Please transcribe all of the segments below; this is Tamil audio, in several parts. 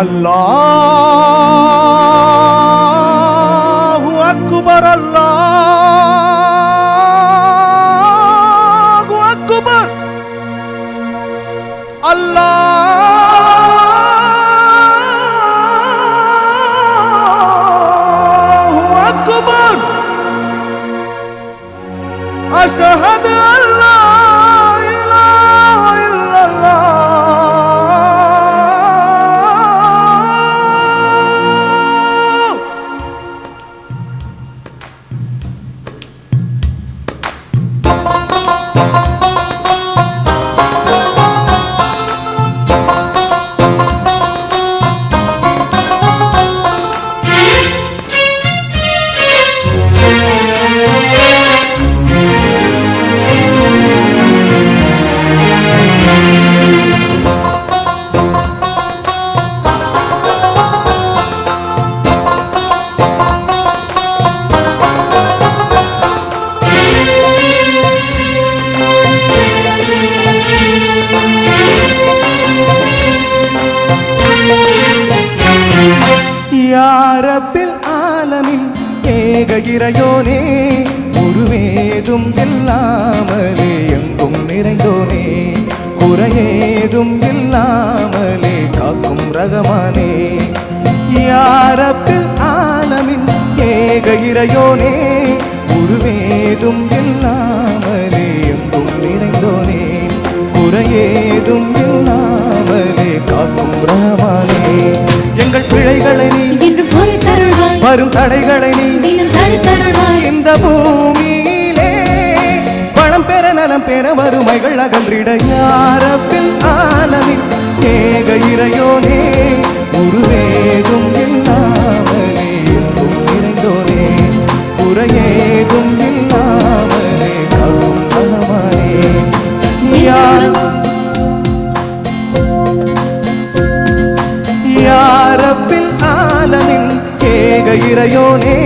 اللہ اکبر اللہ ஏக இறையோனே உருவேதும் இல்லாமலே எங்கும் நிறைந்தோனே குறையேதும் இல்லாமலே காக்கும் ரகமானே. யாரப்பில் ஆலமின் ஏக இறையோனே உருவேதும் இல்லாமலே எங்கும் நிறைந்தோனே குறையேதும் இல்லாமலே காக்கும் ரகமானே. எங்கள் பிழைகளை நீ வரும் தடைகளை நீ பூமியிலே பணம் பெற நலம் பெற வறுமைகள் அகன்றிட யாரப்பில் ஆலமின் ஏக இறையோனே உருவேதும் இல்லாமலே எங்கும் நிறைந்தோனே குறையேதும் இல்லாமலே காக்கும் பகவானே யார் யாரப்பில் ஆலமின் ஏக இறையோனே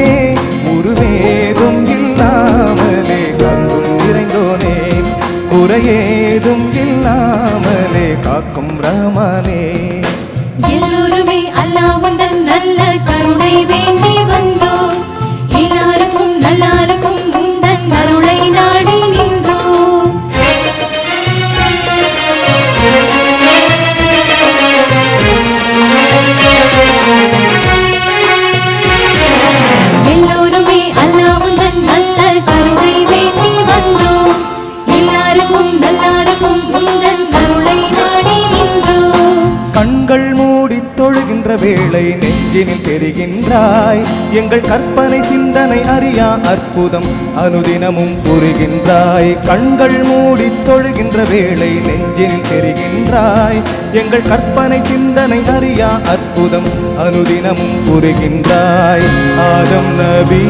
தொழுகின்ற வேளை நெஞ்சினில் தெரிகின்றாய். எங்கள் கற்பனை சிந்தனை அறியா அற்புதம் அனுதினமும் புரிகின்றாய். கண்கள் மூடி தொழுகின்ற வேளை நெஞ்சினில் தெரிகின்றாய். எங்கள் கற்பனை சிந்தனை அறியா அற்புதம் அனுதினமும் புரிகின்றாய். ஆதம் நபி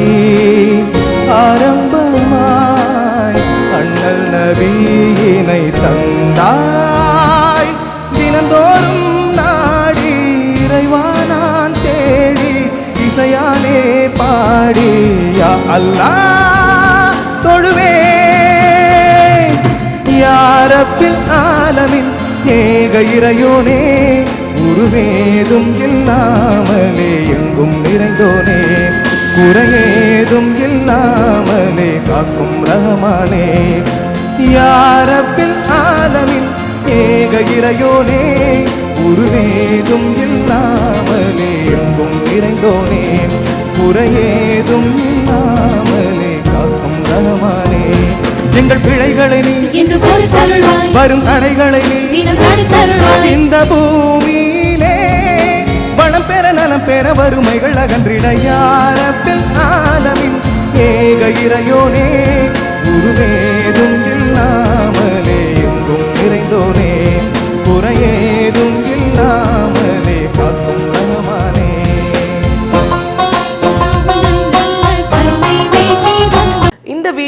ஆரம்பமாய் அண்ணல் நபியினை தந்தாய் அல்லா தொழுவே. யாரப்பில் ஆலமின் ஏக இறையோனே உருவேதும் இல்லாமலே எங்கும் நிறைந்தோனே. குறையேதும் இல்லாமலே காக்கும் ரகமானே. யாரப்பில் ஆலமின் ஏக இறையோனே உருவேதும் இல்லாமலே எங்கும் நிறைந்தோனே. குறையேதும் எங்கள் பிழைகளை நீ என்று பொறுத்தருள்வாய் வரும் தடைகளை நீ இந்த பூமியிலே வளம் பெற நலம் பெற வறுமைகள் அகன்றிட யாரப்பில் ஆலமின் ஏக இறையோனே உருவேதும் இல்லாமலே